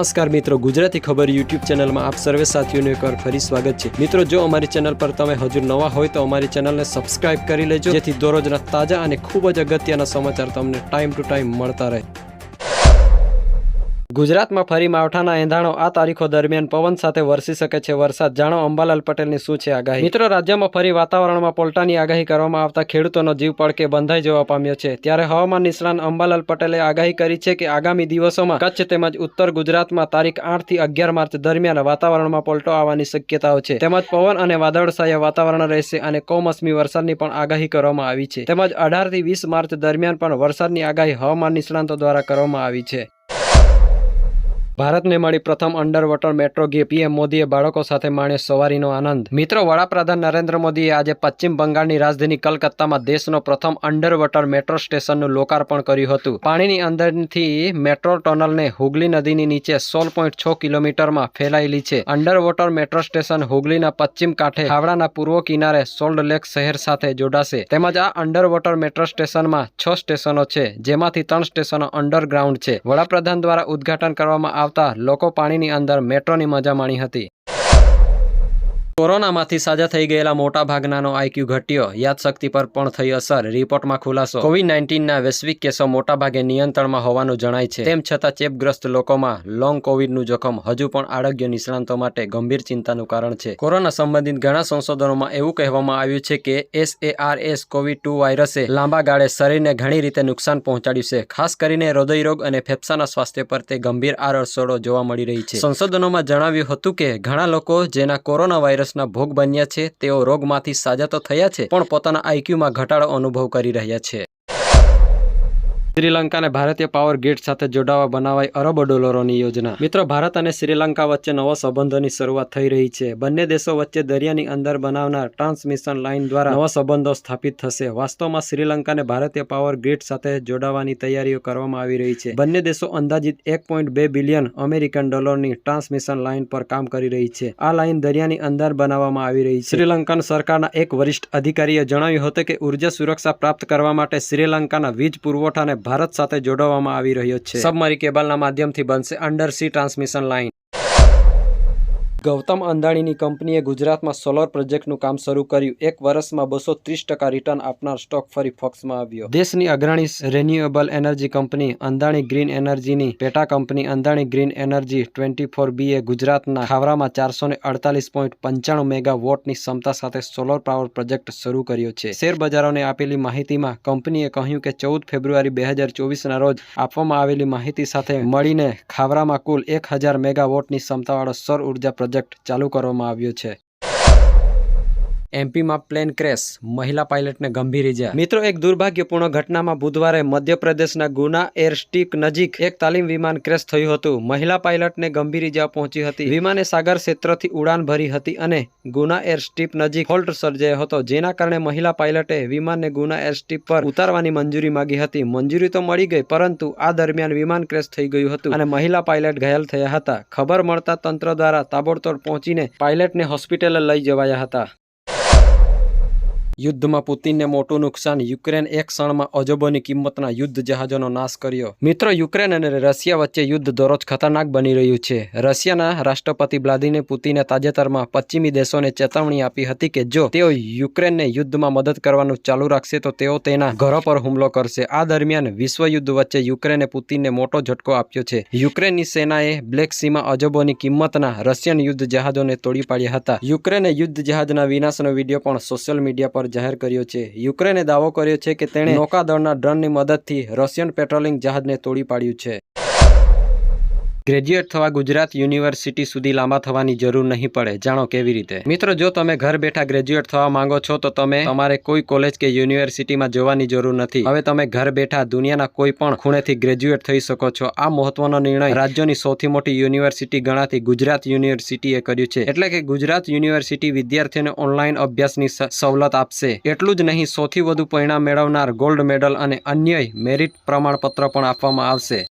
નમસ્કાર મિત્રો, ગુજરાતી ખબર યુટ્યુબ ચેનલમાં આપ સર્વે સાથીઓનું એકવાર ફરી સ્વાગત છે. મિત્રો, જો અમારી ચેનલ પર તમે હજુ નવા હોય તો અમારી ચેનલને સબસ્ક્રાઇબ કરી લેજો, જેથી દરરોજના તાજા અને ખૂબ જ અગત્યના સમાચાર તમને ટાઈમ ટુ ટાઈમ મળતા રહે. ગુજરાતમાં ફરી માવઠાના એંધાણો આ તારીખો દરમિયાન પવન સાથે વરસી શકે છે. વરસાદ જાણો અંબાલાલ પટેલની શું છે આગાહી? મિત્રો, રાજ્યમાં ફરી વાતાવરણમાં પલટાની આગાહી કરવામાં આવતા ખેડૂતોનો જીવ પડકે બંધાઈ જવા પામ્યો છે. ત્યારે હવામાન નિષ્ણાંત અંબાલાલ પટેલે આગાહી કરી છે કે આગામી દિવસોમાં કચ્છ તેમજ ઉત્તર ગુજરાતમાં તારીખ આઠથી અગિયાર માર્ચ દરમિયાન વાતાવરણમાં પલટો આવવાની શક્યતાઓ છે. તેમજ પવન અને વાદળછાયા વાતાવરણ રહેશે અને કમોસમી વરસાદની પણ આગાહી કરવામાં આવી છે. તેમજ અઢારથી વીસ માર્ચ દરમિયાન પણ વરસાદની આગાહી હવામાન નિષ્ણાંતો દ્વારા કરવામાં આવી છે. ભારતને મળી પ્રથમ અંડર વોટર મેટ્રો ગી પીએમ મોદીએ બાળકો સાથે માણ્યો સવારીનો આનંદ. મિત્રો વડાપ્રધાન નરેન્દ્ર મોદીએ આજે પશ્ચિમ બંગાળની રાજધાની કલકત્તામાં દેશનો પ્રથમ અંડર મેટ્રો સ્ટેશનનું લોકાર્પણ કર્યું હતું. પાણીની અંદરથી મેટ્રો ટનલને હુગલી નદીની નીચે સોળ પોઈન્ટ છ કિલોમીટરમાં ફેલાયેલી છે. અંડર વોટર મેટ્રો સ્ટેશન હુગલીના પશ્ચિમ કાંઠે હાવડાના પૂર્વ કિનારે સોલ્ડ લેક શહેર સાથે જોડાશે. તેમજ આ અંડર વોટર મેટ્રો સ્ટેશનમાં છ સ્ટેશનો છે, જેમાંથી ત્રણ સ્ટેશનો અંડરગ્રાઉન્ડ છે. વડાપ્રધાન દ્વારા ઉદ્ઘાટન કરવામાં આવતા લોકો પાણીની અંદર મેટ્રોની મજા માણી હતી. કોરોનામાંથી સાજા થઈ ગયેલા મોટા ભાગનાનો આઈક્યુ ઘટ્યો. યાદશક્તિ પર પણ થઈ અસર, રિપોર્ટમાં ખુલાસો. કોવિડ નાઇન્ટીનના વૈશ્વિક કેસો મોટાભાગે નિયંત્રણમાં હોવાનું જણાય છે. તેમ છતાં ચેપગ્રસ્ત લોકોમાં લોંગ કોવિડનું જોખમ હજુ પણ આરોગ્ય નિષ્ણાંતો માટે ગંભીર ચિંતાનું કારણ છે. કોરોના સંબંધિત ઘણા સંશોધનોમાં એવું કહેવામાં આવ્યું છે કે એસએઆરએસ કોવિડ ટુ વાયરસે લાંબા ગાળે શરીરને ઘણી રીતે નુકસાન પહોંચાડ્યું છે. ખાસ કરીને હૃદયરોગ અને ફેફસાના સ્વાસ્થ્ય પર તે ગંભીર આરસોડો જોવા મળી રહી છે. સંશોધનોમાં જણાવ્યું હતું કે ઘણા લોકો જેના કોરોના વાયરસના ભોગ બન્યા છે, તેઓ રોગમાંથી સાજા તો થયા છે, પણ પોતાના આઈક્યુમાં ઘટાડો અનુભવ કરી રહ્યા છે. શ્રીલંકાને ભારતીય પાવર ગ્રીડ સાથે જોડાવા બનાવાઈ અરબો ડોલરોની યોજના. મિત્રો, ભારત અને શ્રીલંકા વચ્ચે નવા સંબંધોની શરૂઆત થઈ રહી છે. બંને દેશો વચ્ચે દરિયાની અંદર બનાવનાર ટ્રાન્સમિશન લાઇન દ્વારા નવા સંબંધો સ્થાપિત થશે. વાસ્તવમાં શ્રીલંકાને ભારતીય પાવર ગ્રીડ સાથે જોડાવાની તૈયારીઓ કરવામાં આવી રહી છે. બંને દેશો અંદાજિત એક બિલિયન અમેરિકન ડોલરની ટ્રાન્સમિશન લાઇન પર કામ કરી રહી છે. આ લાઇન દરિયાની અંદર બનાવવામાં આવી રહી છે. શ્રીલંકન સરકારના એક વરિષ્ઠ અધિકારીએ જણાવ્યું હતું કે ઊર્જા સુરક્ષા પ્રાપ્ત કરવા માટે શ્રીલંકાના વીજ પુરવઠાને ભારત સાથે જોડવામાં આવી રહ્યો છે. સબમરી કેબલના માધ્યમથી બનશે અંડરસી ટ્રાન્સમિશન લાઇન. ગૌતમ અંદાણીની કંપનીએ ગુજરાતમાં સોલર પ્રોજેક્ટનું કામ શરૂ કર્યું. એક વર્ષમાં બસો ત્રીસ ટકા રિટર્ન આપનાર સ્ટોક ફરી ફોક્સમાં આવ્યો. દેશની અગ્રણી renewable energy company Adani green એનર્જીની, પેટા company Adani green energy twenty four BA ગુજરાતના ખાવરામાં ચારસો ને અડતાલીસ પોઈન્ટ પંચાણું મેગા વોટની ક્ષમતા સાથે સોલર પાવર પ્રોજેક્ટ શરૂ કર્યો છે. શેર બજારોને આપેલી માહિતીમાં કંપનીએ કહ્યું કે ચૌદ ફેબ્રુઆરી બે હજાર ચોવીસના રોજ આપવામાં આવેલી માહિતી સાથે મળીને ખાવરામાં કુલ એક હજાર મેગા વોટની ક્ષમતાવાળો સૌર ઊર્જા પ્રોજેક્ટ ચાલુ કરવામાં આવ્યો છે. એમપીમાં પ્લેન ક્રેશ, મહિલા પાયલટને ગંભીર ઇજા મિત્રો, એક દુર્ભાગ્યપૂર્ણ ઘટનામાં બુધવારે મધ્યપ્રદેશના ગુના એર સ્ટીક નજીક એક તાલીમ વિમાન ક્રેશ થયું હતું. મહિલા પાયલટને ગંભીર ઇજા પહોંચી હતી. વિમાને સાગર ક્ષેત્રથી ઉડાન ભરી હતી અને ગુના એર સ્ટીપ નજીક ફોલ્ટ સર્જાયો હતો, જેના કારણે મહિલા પાયલટે વિમાનને ગુના એર સ્ટીપ પર ઉતારવાની મંજૂરી માંગી હતી. મંજૂરી તો મળી ગઈ, પરંતુ આ દરમિયાન વિમાન ક્રેશ થઈ ગયું હતું અને મહિલા પાયલટ ઘાયલ થયા હતા. ખબર મળતા તંત્ર દ્વારા તાબડતોડ પહોંચીને પાયલટને હોસ્પિટલે લઈ જવાયા હતા. યુદ્ધમાં પુતિનને મોટું નુકસાન યુક્રેન એક ક્ષણમાં અજબોની કિંમતના યુદ્ધ જહાજોનો નાશ કર્યો. મિત્રો, યુક્રેન અને રશિયા વચ્ચે યુદ્ધ દરરોજ ખતરનાક બની રહ્યું છે. રશિયાના રાષ્ટ્રપતિ વ્લાદિમીર પુતિને તાજેતરમાં પશ્ચિમી દેશોને ચેતવણી આપી હતી કે જો તેઓ યુક્રેનને યુદ્ધમાં મદદ કરવાનું ચાલુ રાખશે, તો તેઓ તેના ઘરો પર હુમલો કરશે. આ દરમિયાન વિશ્વયુદ્ધ વચ્ચે યુક્રેને પુતિનને મોટો ઝટકો આપ્યો છે. યુક્રેનની સેનાએ બ્લેક સીમાં અજબોની કિંમતના રશિયન યુદ્ધ જહાજોને તોડી પાડ્યા હતા. યુક્રેને યુદ્ધ જહાજના વિનાશનો વીડિયો પણ સોશિયલ મીડિયા પર જાહેર કર્યો છે. યુક્રેને દાવો કર્યો છે કે તેણે નૌકાદળના ડ્રોનની મદદથી રશિયન પેટ્રોલિંગ જહાજને તોડી પાડ્યું છે. ગ્રેજ્યુએટ થવા ગુજરાત યુનિવર્સિટી સુધી લાંબા થવાની જરૂર નહીં પડે. જાણો કેવી રીતે? મિત્રો, જો તમે ઘર બેઠા ગ્રેજ્યુએટ થવા માંગો છો, તો તમે તમારે કોઈ કોલેજ કે યુનિવર્સિટીમાં જવાની જરૂર નથી. હવે તમે ઘર બેઠા દુનિયાના કોઈ પણ ખૂણેથી ગ્રેજ્યુએટ થઈ શકો છો. આ મહત્વનો નિર્ણય રાજ્યની સૌથી મોટી યુનિવર્સિટી ગણાતી ગુજરાત યુનિવર્સિટીએ કર્યું છે. એટલે કે ગુજરાત યુનિવર્સિટી વિદ્યાર્થીઓને ઓનલાઈન અભ્યાસની સવલત આપશે. એટલું જ નહીં, સૌથી વધુ પરિણામ મેળવનાર ગોલ્ડ મેડલ અને અન્ય મેરિટ પ્રમાણપત્ર પણ આપવામાં આવશે.